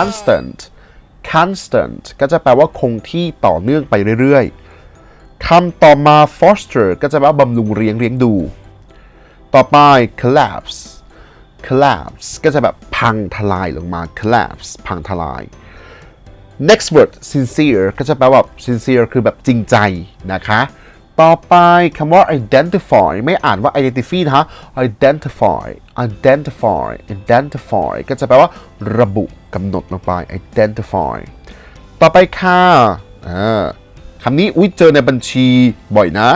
constant constant ก็จะแปลว่าคงที่ต่อเนื่องไปเรื่อยๆคำต่อมา foster ก็จะแปลว่าบำรุงเลี้ยงเลี้ยงดู ต่อไป collapse collapse ก็จะแบบพังทลายลงมา collapse พังทลาย next word sincere ก็จะแปลว่า sincere คือแบบจริงใจนะคะ ต่อไปคำว่า identify ไม่อ่านว่า identify นะฮะ identify identify identify ก็จะแปลว่าระบุ กำหนดลงไป identify ต่อไปค่ะคำนี้อุ้ยเจอในบัญชีบ่อยนะ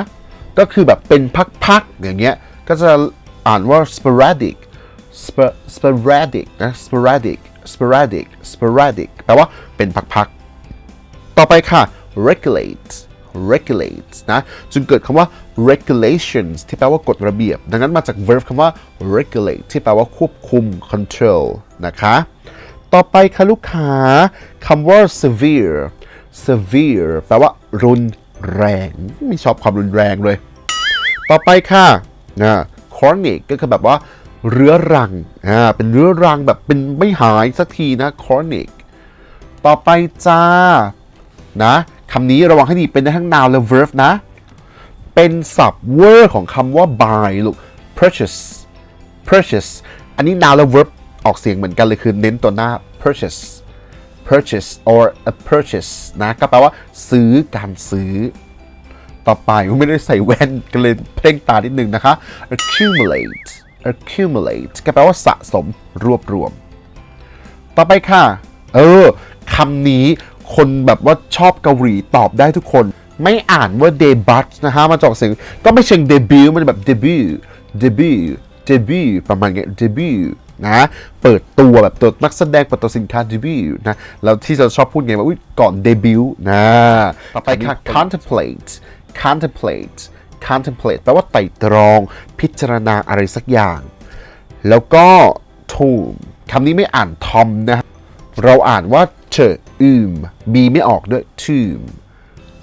ก็คือแบบเป็นพักๆอย่างเงี้ย ก็จะอ่านว่า sporadic Spor- sporadic นะ sporadic sporadic sporadic แปลว่าเป็นพักๆ ต่อไปค่ะ regulate regulate นะจึงเกิดคำว่า regulations ที่แปลว่ากฎระเบียบ ดังนั้นมาจาก verb คำว่า regulate ที่แปลว่าควบคุม control นะคะ ต่อไปค่ะลูกค้าคำว่า severe severe แปลว่า รุนแรงไม่ชอบความรุนแรงเลย ต่อไปค่ะนะ chronic ก็คือแบบว่า เรื้อรังอ่าเป็นเรื้อรังแบบเป็นไม่หายสักทีนะ chronic ต่อไปจ้า นะคำนี้ระวังให้ดีเป็นได้ทั้ง noun และ verb นะ เป็นศัพท์ word ของคำว่า buy ลูก purchase purchase อันนี้ noun และ verb ออกเสียงเหมือนกันเลยคือเน้นตัวหน้า purchase purchase or a purchase นะก็แปลว่าซื้อการซื้อ ต่อไปไม่ได้ใส่แว่นก็เลยเพ่งตานิดนึงนะคะ accumulate accumulate ก็แปลว่าสะสมรวบรวม ต่อไปค่ะ เออคำนี้คนแบบว่าชอบเกาหลีตอบได้ทุกคน ไม่อ่านว่า debut นะฮะมาจากเสียงก็ไม่เชิง debut มันแบบ debut debut debut ประมาณเงี้ย debut นะเปิดตัวแบบตัวนักแสดงเปิดตัวสินค้า debut นะแล้วที่จะชอบพูดไงว่าอุ๊ยก่อน debut นะต่อไปค่ะ contemplate contemplate contemplate แปลว่าไต่ตรองพิจารณาอะไรสักอย่าง แล้วก็ tomb คำนี้ไม่อ่านทอมนะเราอ่านว่าเชอืมบีไม่ออกด้วย tomb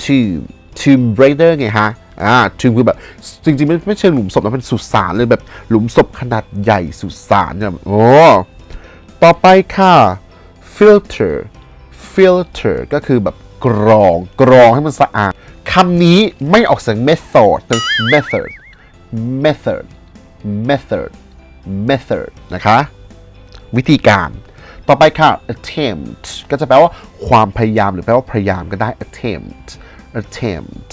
tomb tomb raider ไงฮะ อ่า tomb คือแบบจริงๆไม่ไม่ใช่หลุมศพนะเป็นสุสานเลยแบบหลุมศพขนาดใหญ่สุสานเนี่ยโอ้ต่อไปค่ะ filter filter ก็คือแบบกรองกรองให้มันสะอาดคำนี้ไม่ออกเสียง method แต่ method method method method นะคะ วิธีการ ต่อไปค่ะ attempt ก็จะแปลว่าความพยายามหรือแปลว่าพยายามก็ได้ attempt attempt